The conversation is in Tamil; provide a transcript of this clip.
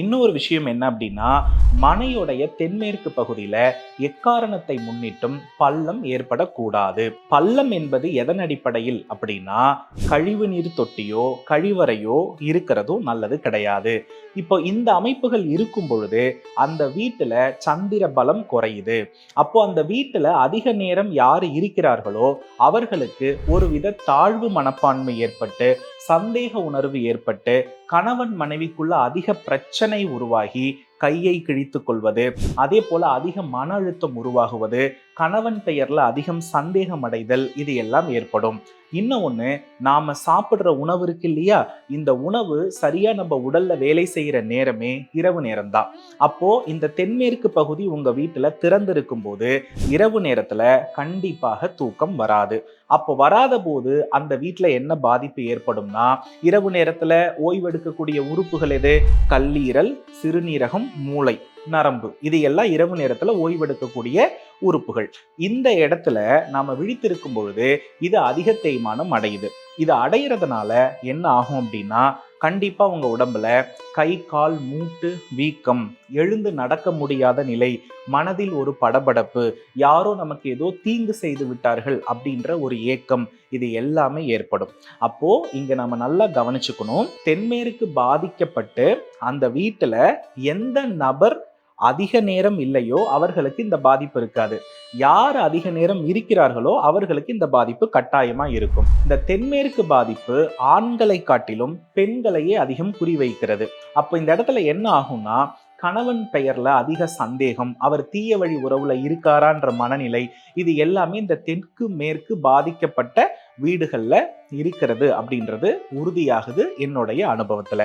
இன்னொரு விஷயம் என்ன அப்படின்னா மனையுடைய தென்மேற்கு பகுதியில எக்காரணத்தை முன்னிட்டும் பள்ளம் ஏற்படக்கூடாது. பள்ளம் என்பது எதன் அடிப்படையில் அப்படின்னா கழிவு நீர் தொட்டியோ கழிவறையோ இருக்கிறதும் நல்லது கிடையாது. இப்போ இந்த அமைப்புகள் இருக்கும் பொழுது அந்த வீட்டுல சந்திர பலம் குறையுது. அப்போ அந்த வீட்டுல அதிக நேரம் யார் இருக்கிறார்களோ அவர்களுக்கு ஒருவித தாழ்வு மனப்பான்மை ஏற்பட்டு சந்தேக உணர்வு ஏற்பட்டு கணவன் மனைவிக்குள்ள அதிக பிரச்சனை உருவாகி கையை கிழித்து கொள்வது அதே போல அதிக மன அழுத்தம் உருவாகுவது கணவன் பெயர்ல அதிகம் சந்தேகம் அடைதல் இது எல்லாம் ஏற்படும். இன்னும் ஒண்ணு நாம சாப்பிடுற உணவு இருக்கு இல்லையா? இந்த உணவு சரியா நம்ம உடல்ல வேலை செய்யற நேரமே இரவு நேரம்தான். அப்போ இந்த தென்மேற்கு பகுதி உங்க வீட்டுல திறந்திருக்கும் போது இரவு நேரத்துல கண்டிப்பாக தூக்கம் வராது. அப்போ வராத போது அந்த வீட்டுல என்ன பாதிப்பு ஏற்படும்னா இரவு நேரத்துல ஓய்வெடுக்கக்கூடிய உறுப்புகள் எது? கல்லீரல் சிறுநீரகம் மூளை நரம்பு இது எல்லாம் இரவு நேரத்துல ஓய்வெடுக்கக்கூடிய உறுப்புகள். இந்த இடத்துல நாம விழித்திருக்கும் பொழுது இது அதிக தேய்மானம் அடையுது. இது அடையிறதுனால என்ன ஆகும் அப்படின்னா கண்டிப்பா உங்க உடம்புல கை கால் மூட்டு வீக்கம் எழுந்து நடக்க முடியாத நிலை மனதில் ஒரு படபடப்பு யாரோ நமக்கு ஏதோ தீங்கு செய்து விட்டார்கள் அப்படின்ற ஒரு ஏக்கம் இது எல்லாமே ஏற்படும். அப்போ இங்க நம்ம நல்லா கவனிச்சுக்கணும். தென்மேற்கு பாதிக்கப்பட்டு அந்த வீட்டுல எந்த நபர் அதிக நேரம் இல்லையோ அவர்களுக்கு இந்த பாதிப்பு இருக்காது. யார் அதிக நேரம் இருக்கிறார்களோ அவர்களுக்கு இந்த பாதிப்பு கட்டாயமா இருக்கும். இந்த தென்மேற்கு பாதிப்பு ஆண்களை காட்டிலும் பெண்களையே அதிகம் குறிவைக்கிறது அப்போ இந்த இடத்துல என்ன ஆகும்னா கணவன் பெயர்ல அதிக சந்தேகம் அவர் தீய வழி உறவுல இருக்காரான்ற மனநிலை இது எல்லாமே இந்த தெற்கு மேற்கு பாதிக்கப்பட்ட வீடுகள்ல இருக்கிறது அப்படின்றது உறுதியாகுது என்னுடைய அனுபவத்துல.